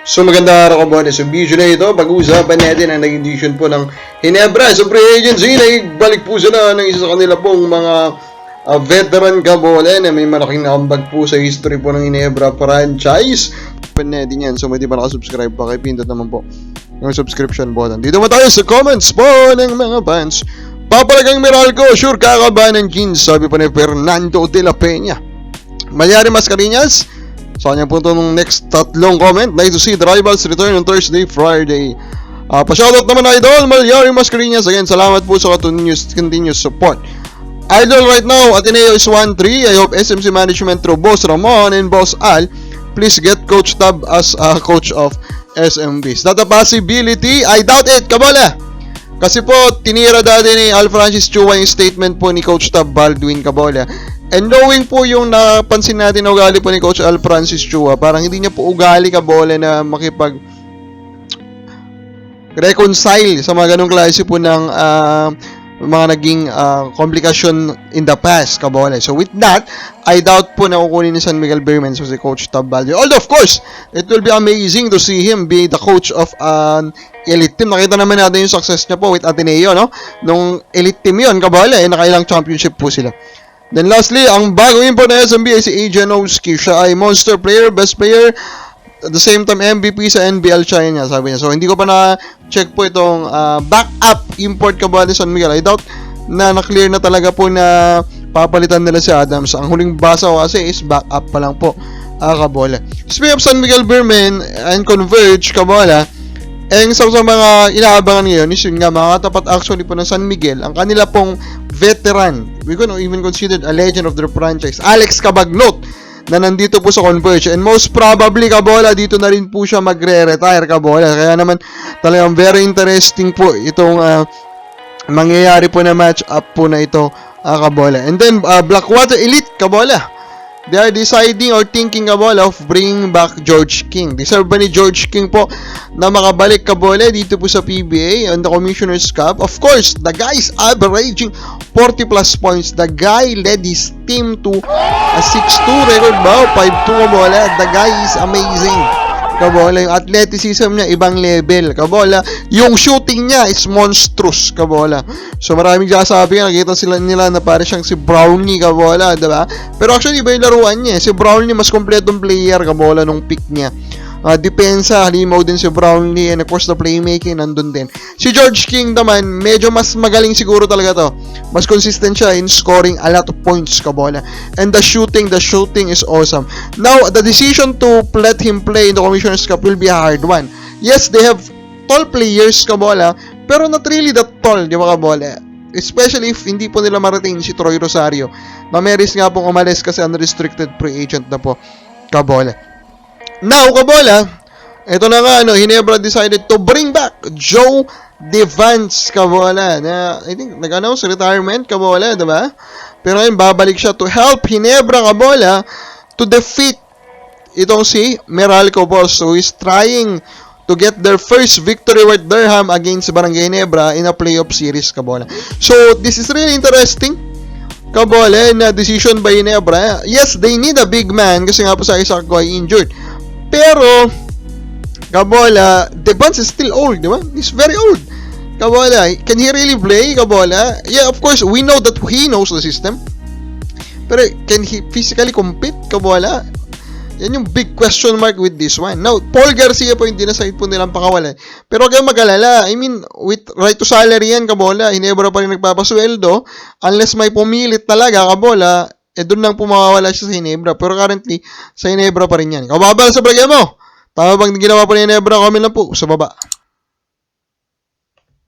So maganda araw kabole. Sa video na ito, pag-uusapan natin ang naging decision po ng Hinebra sa free agency na ibalik po sila ng isa sa kanila pong mga uh, veteran kabole na may malaking nakambag po sa history po ng Hinebra franchise. Open natin yan. So may di pa nakasubscribe pa, kay pindot naman po yung subscription button. Dito mo tayo sa comments po ng mga fans. Papalagang Meralco, sure kakaba ng jeans, sabi pa ni Fernando de la Peña. Malyari Mascareñas, sa kanyang punto nung next tatlong comment, nice to see the rivals return on Thursday, Friday. Uh, pa-shoutout naman Idol, Malyari Mascareñas. Again, salamat po sa continuous, continuous support. Idol right now, Ateneo is 1-3. I hope SMC management through Boss Ramon and Boss Al, please get Coach Tab as a coach of SMB. Is that a possibility? I doubt it, kabala! Kasi po, tinira dati ni Al Francis Chua yung statement po ni Coach Tab Baldwin Cabola. And knowing po yung napansin natin na ugali po ni Coach Al Francis Chua, parang hindi niya po ugali Cabola na makipag reconcile sa mga ganong klase po ng ah, mga naging ah, komplikasyon in the past, Kabole. So with that, I doubt po na kukunin ni San Miguel Beerman so si Coach Tab. Although of course, it will be amazing to see him be the coach of an elite team. Nakita naman natin yung success niya po with Ateneo, no? Nung elite team yun, Kabole, eh, nakailang championship po sila. Then lastly, ang bago import na SMB ay si AJ Janowski. Siya ay monster player, best player, at the same time MVP sa NBL China niya, sabi niya. So hindi ko pa na-check po itong ah, backup import ka ba ni San Miguel. I doubt na na-clear na talaga po na papalitan nila si Adams. Ang huling basa ko kasi is backup pa lang po. Ah, kabola. Speaking of San Miguel Berman and Converge, kabola, eh, isa sa mga inaabangan ngayon is yun nga, mga tapat actually po ng San Miguel, ang kanila pong veteran, we can even considered a legend of their franchise, Alex Cabagnot, na nandito po sa Converge. And most probably, Kabola, dito na rin po siya magre-retire, Kabola. Kaya naman, talagang very interesting po itong ah, mangyayari po na match up po na ito, ah, Kabola. And then, ah, Blackwater Elite, Kabola. They are deciding or thinking Kabola of bringing back George King. Deserve ba ni George King po na makabalik Kabola dito po sa PBA on the Commissioner's Cup? Of course, the guy is averaging 40 plus points. The guy led his team to a 6-2 record ba? 5-2 Kabola. The guy is amazing. Kabola, yung athleticism niya, ibang level. Kabola, yung shooting niya is monstrous. Kabola. So, maraming sasabi nga, nakita sila nila na para siyang si Brownie, Kabola, diba? Pero actually, iba yung laruan niya. eh. Si Brownie, mas kompletong player, Kabola, nung pick niya. Ah, depensa, halimaw din si Brownlee, and of course, the playmaking, nandun din. Si George King naman, medyo mas magaling siguro talaga to. Mas consistent siya in scoring a lot of points, Kabola. And the shooting, the shooting is awesome. Now, the decision to let him play in the Commissioner's Cup will be a hard one. Yes, they have tall players, Kabola, pero not really that tall, di ba, Kabola? Especially if hindi po nila marating si Troy Rosario. Na may risk nga pong umalis kasi unrestricted free agent na po, Kabola. Now, Kabola, ito na nga, ano, Hinebra decided to bring back Joe Devance, Kabola, na, I think, nag-announce retirement, Kabola, diba? Pero ngayon, babalik siya to help Hinebra, Kabola, to defeat itong si Meralco Boss, who is trying to get their first victory with Durham against Barangay Hinebra in a playoff series, Kabola. So, this is really interesting. Kabole na decision by Hinebra. Yes, they need a big man kasi nga po sa Isaac ko ay injured. Pero, Kabola, Devance is still old, di ba? He's very old. Kabola, can he really play, Kabola? Yeah, of course, we know that he knows the system. Pero, can he physically compete, Kabola? Yan yung big question mark with this one. Now, Paul Garcia po yung dinaside po nilang pakawalan. Pero huwag kayong mag-alala. I mean, with right to salary yan, Kabola. Hinebra pa rin nagpapasweldo. Unless may pumilit talaga, Kabola, eh doon lang po mawawala siya sa Hinebra. Pero currently, sa Hinebra pa rin yan. Kababal sa bagay mo. Tama bang ginawa po ni Hinebra? Comment lang po sa baba.